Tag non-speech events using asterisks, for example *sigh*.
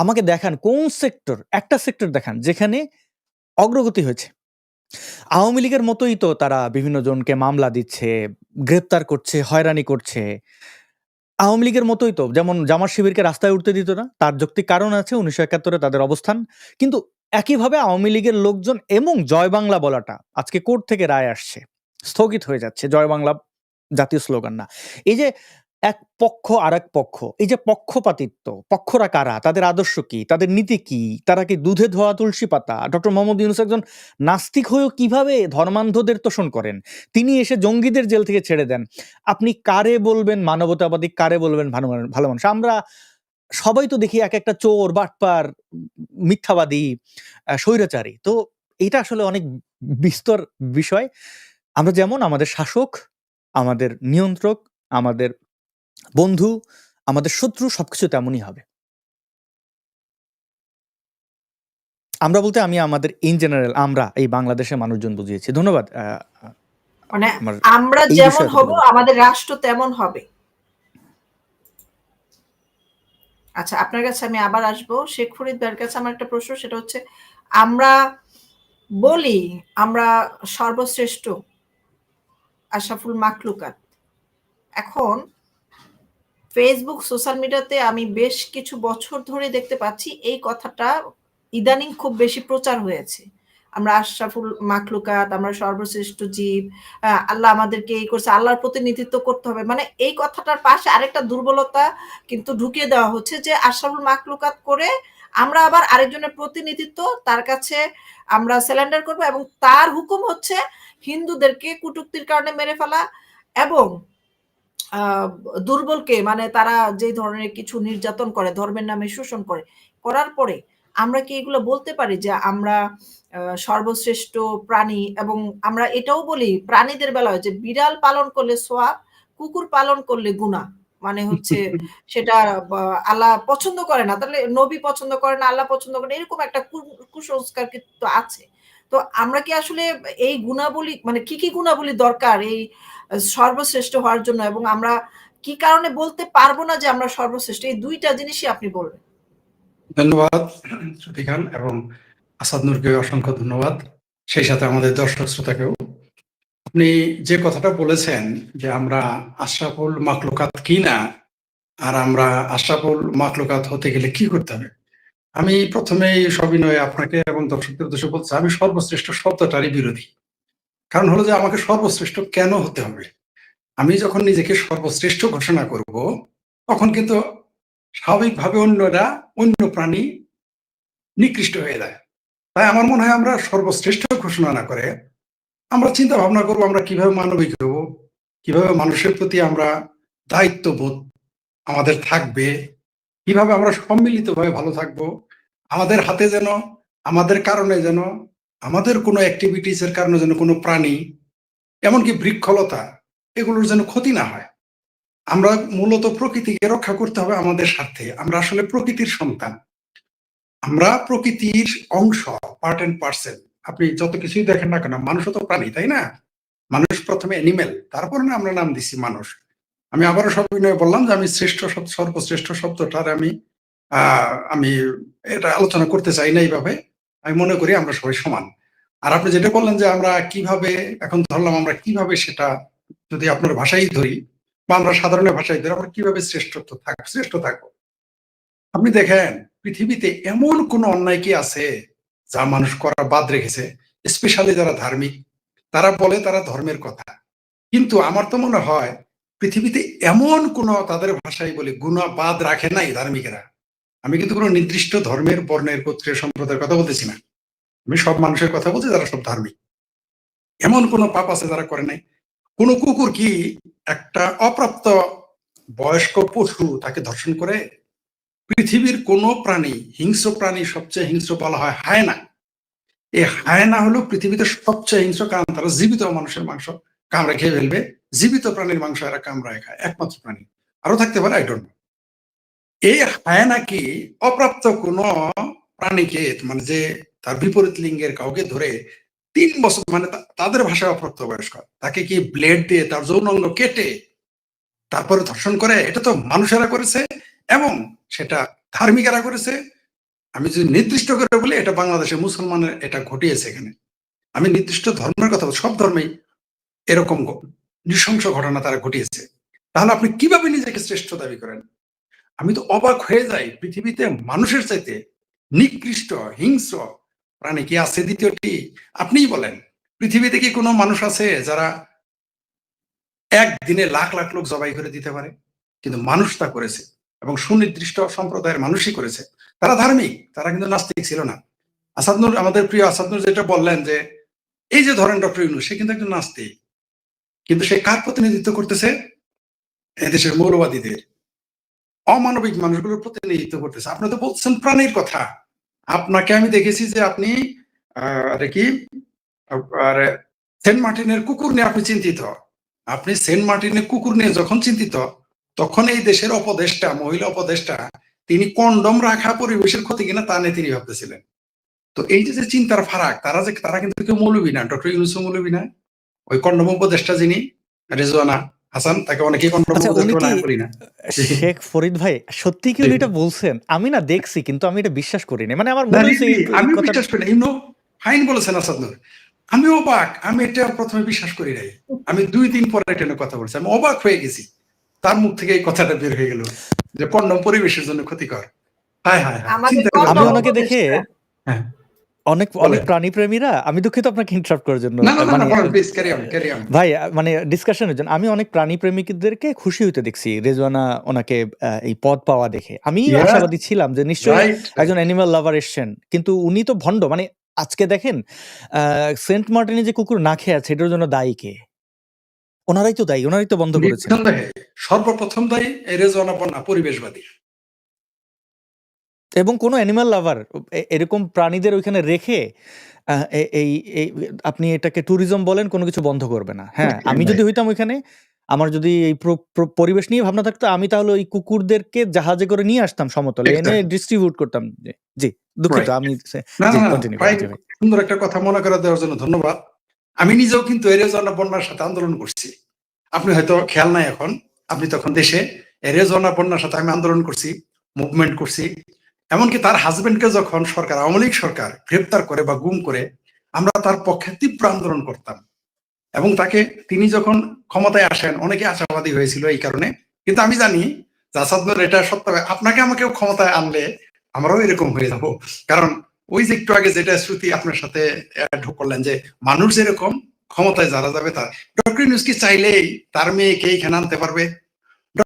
আমাকে দেখান কোন সেক্টর একটা সেক্টর দেখান যেখানে অগ্রগতি হয়েছে। আওয়ামী লীগের মতোই তো তারা বিভিন্ন জনকে মামলা দিচ্ছে, গ্রেপ্তার করছে, হয়রানি করছে। আওয়ামী লীগের মতোই তো, যেমন জামার শিবিরকে রাস্তায় উঠতে দিত না, তার যৌক্তিক কারণ আছে, উনিশশো একাত্তরে তাদের অবস্থান। কিন্তু একইভাবে আওয়ামী লীগের লোকজন এবং জয় বাংলা বলাটা আজকে কোর্ট থেকে রায় আসছে, স্থগিত হয়ে যাচ্ছে, জয় বাংলা জাতীয় স্লোগান না। এই যে এক পক্ষ আর এক পক্ষ। এই যে পক্ষপাতিত্ব, পক্ষরা কারা? তাদের আদর্শ কি? তাদের নীতি কি? তারা কি দুধে ধোয়া তুলসী পাতা? ডক্টর মোহাম্মদ ইউনুস একজন নাস্তিক হয়েও কীভাবে ধর্মান্ধদের তোষণ করেন? তিনি এসে জঙ্গিদের জেল থেকে ছেড়ে দেন। আপনি কারে বলবেন মানবতাবাদী, কারে বলবেন ভালো মানুষ- আমরা সবাই তো দেখি এক একটা চোর, বাটপার, মিথ্যাবাদী স্বৈরাচারী। তো এটা আসলে অনেক বিস্তর বিষয়। আমরা যেমন আমাদের শাসক, আমাদের নিয়ন্ত্রক, আমাদের বন্ধু আমাদের শত্রু সবকিছু তেমনই হবে। আমরা বলতে আমি আমাদের ইন জেনারেল আমরা এই বাংলাদেশের মানুষজন বুঝিয়েছি। ধন্যবাদ মানে আমরা যেমন হব আমাদের রাষ্ট্র তেমন হবে। আচ্ছা আপনার কাছে আমি আবার আসব। শেখ ফরিদ ভাইয়ের কাছে আমার একটা প্রশ্ন সেটা হচ্ছে আমরা বলি আমরা সর্বশ্রেষ্ঠ আশরাফুল মাকলুকাত। এখন ফেসবুক সোশ্যাল মিডিয়াতে আমি বেশ কিছু বছর ধরে দেখতে পাচ্ছি। এই কথাটা ইদানিং খুব বেশি প্রচার হয়েছে। আমরা আশরাফুল মাকলুকাত আমরা সর্বশ্রেষ্ঠ জীব আল্লাহ আমাদেরকে এই করছে, আল্লাহর প্রতিনিধিত্ব করতে হবে। মানে এই কথাটার পাশে আরেকটা দুর্বলতা কিন্তু ঢুকিয়ে দেওয়া হচ্ছে যে আশরাফুল মাকলুকাত করে আমরা আবার আরেকজনের প্রতিনিধিত্ব তার কাছে আমরা স্যালেন্ডার করব এবং তার হুকুম হচ্ছে হিন্দুদেরকে কুটুক্তির কারণে মেরে ফেলা এবং দুর্বলকে মানে তারা যে ধরনের কিছু নির্যাতন করে ধর্মের নামে শোষণ করে করার পরে আমরা কি এগুলো বলতে পারি যে আমরা সর্বশ্রেষ্ঠ প্রাণী এবং আমরা এটাও বলি প্রাণীদের বেলায় যে বিড়াল পালন করলে সোয়াব কুকুর পালন করলে গুণা। মানে হচ্ছে *laughs* সেটা আল্লাহ পছন্দ করে না। তাহলে নবী পছন্দ করে না আল্লাহ পছন্দ করে না, এরকম একটা কু- কুসংস্কার কিন্তু আছে। তো আমরা কি আসলে এই গুণাবলী মানে কি কি গুণাবলী দরকার এই সর্বশ্রেষ্ঠ হওয়ার জন্য? এবং আমরা কি কারণে বলতে পারব না যে আমরা সর্বশ্রেষ্ঠ? এই দুইটা জিনিসই আপনি বলবেন। ধন্যবাদ, শ্রুতি খান এবং আসাদ নূরকে অসংখ্য ধন্যবাদ, সেই সাথে আমাদের দর্শক শ্রোতাকেও। আপনি যে কথাটা বলেছেন যে আমরা আশরাফুল মাকলুকাত কি না, আর আমরা আশরাফুল মাকলুকাত হতে গেলে কি করতে হবে? আমি প্রথমেই সবিনয়ে আপনাকে এবং দর্শকদের উদ্দেশ্যে বলছি, আমি সর্বশ্রেষ্ঠ শব্দটারই বিরোধী। কারণ হলো যে আমাকে সর্বশ্রেষ্ঠ কেন হতে হবে? আমি যখন নিজেকে সর্বশ্রেষ্ঠ ঘোষণা করব, তখন কিন্তু স্বাভাবিকভাবে অন্যরা অন্য প্রাণী নিকৃষ্ট হয়ে যায়। তাই আমার মনে হয় আমরা সর্বশ্রেষ্ঠ ঘোষণা না করে আমরা চিন্তা ভাবনা করব আমরা কীভাবে মানবিক হব, কীভাবে মানুষের প্রতি আমরা দায়িত্ববোধ আমাদের থাকবে, কীভাবে আমরা সম্মিলিতভাবে ভালো থাকব আমাদের হাতে যেন, আমাদের কারণে যেন, আমাদের কোনো অ্যাক্টিভিটিস এর কারণে যেন কোনো প্রাণী, এমনকি বৃক্ষলতা, এগুলোর যেন ক্ষতি না হয়। আমরা মূলত প্রকৃতিকে রক্ষা করতে হবে আমাদের স্বার্থে। আমরা আসলে প্রকৃতির সন্তান। আমরা প্রকৃতির অংশ পার্ট এন্ড পার্সেল আপনি যত কিছুই দেখেন না কেন, মানুষও তো প্রাণী, তাই না? মানুষ প্রথমে অ্যানিমেল তারপর না আমরা নাম দিছি মানুষ। আমি আবারও সবিনয়ে বললাম যে আমি শ্রেষ্ঠ সর্বশ্রেষ্ঠ শব্দটার আমি আমি এটা আলোচনা করতে চাই না এইভাবে। আমি মনে করি আমরা সবাই সমান। আর আপনি যেটা বললেন যে আমরা কীভাবে, এখন ধরলাম আমরা কীভাবে সেটা যদি আপনার ভাষাই ধরি, বা আমরা সাধারণ ভাষায় ধরি, আমরা কীভাবে শ্রেষ্ঠত্ব থাক, শ্রেষ্ঠ থাকব? আপনি দেখেন, পৃথিবীতে এমন কোন অন্যায় কি আছে যা মানুষ করা বাদ রেখেছে? স্পেশালি যারা ধার্মিক, তারা বলে তারা ধর্মের কথা। কিন্তু আমার তো মনে হয়, পৃথিবীতে এমন কোন তাদের ভাষায় বলে গুণা বাদ রাখে নাই ধার্মিকেরা। আমি কিন্তু কোনো নির্দিষ্ট ধর্মের, বর্ণের, গোত্রের, সম্প্রদায়ের কথা বলতেছি না। আমি সব মানুষের কথা বলছি, যারা সব ধার্মিক। এমন কোন পাপ আছে যারা করে নাই? কোন কুকুর কি একটা অপ্রাপ্ত বয়স্ক পশু তাকে ধর্ষণ করে? পৃথিবীর কোন প্রাণী, হিংস্র প্রাণী সবচেয়ে হিংস্র বলা হয় হায়না। এই হায়না হলো পৃথিবীতে সবচেয়ে হিংস্র, কারণ তারা জীবিত মানুষের মাংস কামড়ে খেয়ে ফেলবে। জীবিত প্রাণীর মাংস এরা কামড়ায় খায়, একমাত্র প্রাণী। আরও থাকতে পারে আই ডোন্ট এই হায়না কি অপ্রাপ্ত কোন প্রাণীকে মানে যে তার বিপরীত লিঙ্গের কাউকে ধরে তিন বছর মানে তাদের ভাষায় অপ্রাপ্ত বয়স্ক, তাকে কি ব্লেড দিয়ে তার যৌন অঙ্গ কেটে তারপরে ধর্ষণ করে? এটা তো মানুষেরা করেছে এবং সেটা ধার্মিকেরা করেছে। আমি যদি নির্দিষ্ট করে বলি, এটা বাংলাদেশের মুসলমানের এটা ঘটিয়েছে এখানে। আমি নির্দিষ্ট ধর্মের কথা সব ধর্মেই এরকম নৃশংস ঘটনা তারা ঘটিয়েছে। তাহলে আপনি কীভাবে নিজেকে শ্রেষ্ঠ দাবি করেন? আমি তো অবাক হয়ে যাই পৃথিবীতে মানুষের চাইতে নিকৃষ্ট, হিংস্র প্রাণী কি আছে দ্বিতীয়টি? আপনিই বলেন। পৃথিবীতে কি কোনো মানুষ আছে যারা একদিনে লাখ লাখ লোক জবাই করে দিতে পারে? কিন্তু মানুষ তা করেছে এবং সুনির্দিষ্ট সম্প্রদায়ের মানুষই করেছে। তারা ধার্মিক, তারা কিন্তু নাস্তিক ছিল না। আসাদনুর, আমাদের প্রিয় আসাদনুর যেটা বললেন যে, এই যে ধরেন ডক্টর ইউনুস, সে কিন্তু একজন নাস্তিক। কিন্তু সে কার প্রতিনিধিত্ব করতেছে? এদেশের মৌলবাদীদের। অমানবিক মানুষগুলোর প্রতিনিধিত্ব করতেছে। আপনি তো বলছেন প্রাণীর কথা। আপনাকে আমি দেখেছি যে আপনি আহ, কি? আর সেন্ট মার্টিনের কুকুর নিয়ে আপনি চিন্তিত। আপনি সেন্ট মার্টিনের কুকুর নিয়ে যখন চিন্তিত তখন এই দেশের অপদেষ্টা মহিলা অপদেষ্টা তিনি কন্ডম রাখা পরিবেশের ক্ষতি কিনা তা নিয়ে তিনি ভাবতেছিলেন। তো এই যে চিন্তার ফারাক তারা যে তারা কিন্তু কেউ মৌলবী না ডক্টর ইউনুস মৌলবী না। ওই কন্ডম উপদেষ্টা যিনি রেজওয়ানা হাসান তাকে আচ্ছা, না করি না। শেখ ফরিদ ভাই সত্যি কি উনি এটা বলছেন? আমি না দেখছি কিন্তু আমি এটা বিশ্বাস করিনি মানে আমার না, মনে হয়েছে আমি বিশ্বাস করি ইউনো ফাইন বলেছেন আসাদ নূর আমি অবাক আমি এটা প্রথমে বিশ্বাস করি নাই। আমি দুই দিন পরে এটা নিয়ে কথা বলছি। আমি অবাক হয়ে গেছি। তার মুখ থেকে এই কথাটা বের হয়ে গেল যে কন্ডম পরিবেশের জন্য ক্ষতিকর। হায় হায় হায়। করে। আমি ওনাকে দেখে হ্যাঁ। অনেক। অনেক প্রাণী প্রেমীরা আমি দুঃখিত আপনাকে ইন্টারাপ্ট করার জন্য। মানে ভাই মানে ডিসকাশনের জন্য আমি অনেক প্রাণী প্রেমিকদেরকে খুশি হইতে দেখছি রেজওয়ানা ওনাকে এই পদ পাওয়া দেখে। আমি আশাবাদী ছিলাম যে নিশ্চয়ই একজন অ্যানিমাল লাভার এসছেন কিন্তু উনি তো ভণ্ড মানে আজকে দেখেন আহ, সেন্ট মার্টিনে যে কুকুর না খেয়ে আছে এটার জন্য দায়ী কে? ওনারাই তো দায়ী ওনারাই তো বন্ধ করেছে সর্বপ্রথম দায়ী এই রেজওয়ানা বন্যা পরিবেশবাদী। এবং কোনো অ্যানিমাল লাভার এরকম প্রাণীদের ওইখানে রেখে এই এই আপনি এটাকে ট্যুরিজম বলেন কোনো কিছু বন্ধ করবে না। হ্যাঁ আমি যদি হইতাম ওইখানে আমার যদি এই প্র- প্র- পরিবেশ নিয়ে ভাবনা থাকতো আমি তাহলে ওই কুকুরদেরকে জাহাজে করে নিয়ে আসতাম সমতলে এনে ডিস্ট্রিবিউট করতাম। জি, দুঃখিত আমি সুন্দর একটা কথা মনে করে দেওয়ার জন্য ধন্যবাদ। আমি নিজেও কিন্তু এরেজনা বন্যার সাথে আন্দোলন করছি। আপনি হয়তো খেয়াল নাই এখন আপনি তখন দেশে এরেজনা বন্যার সাথে আমি আন্দোলন করছি মুভমেন্ট করছি। এমনকি তার হাজবেন্ডকে যখন সরকার, আওয়ামী লীগ সরকার গ্রেপ্তার করে বা গুম করে, আমরা তার পক্ষে তীব্র আন্দোলন করতাম। এবং তাকে তিনি যখন ক্ষমতায় আসেন, অনেকে আশাবাদী হয়েছিল এই কারণে। কিন্তু আমি জানি জাসাদনুর এটা সত্য আপনাকে আমাকেও ক্ষমতায় আনলে আমরাও এরকম হয়ে যাব। কারণ ওই যে একটু আগে যেটা শ্রুতি আপনার সাথে করলেন যে, মানুষ যেরকম, ক্ষমতায় যারা যাবে তার। ডক্টর ইউনুস চাইলেই তার মেয়েকে এখানে আনতে পারবে?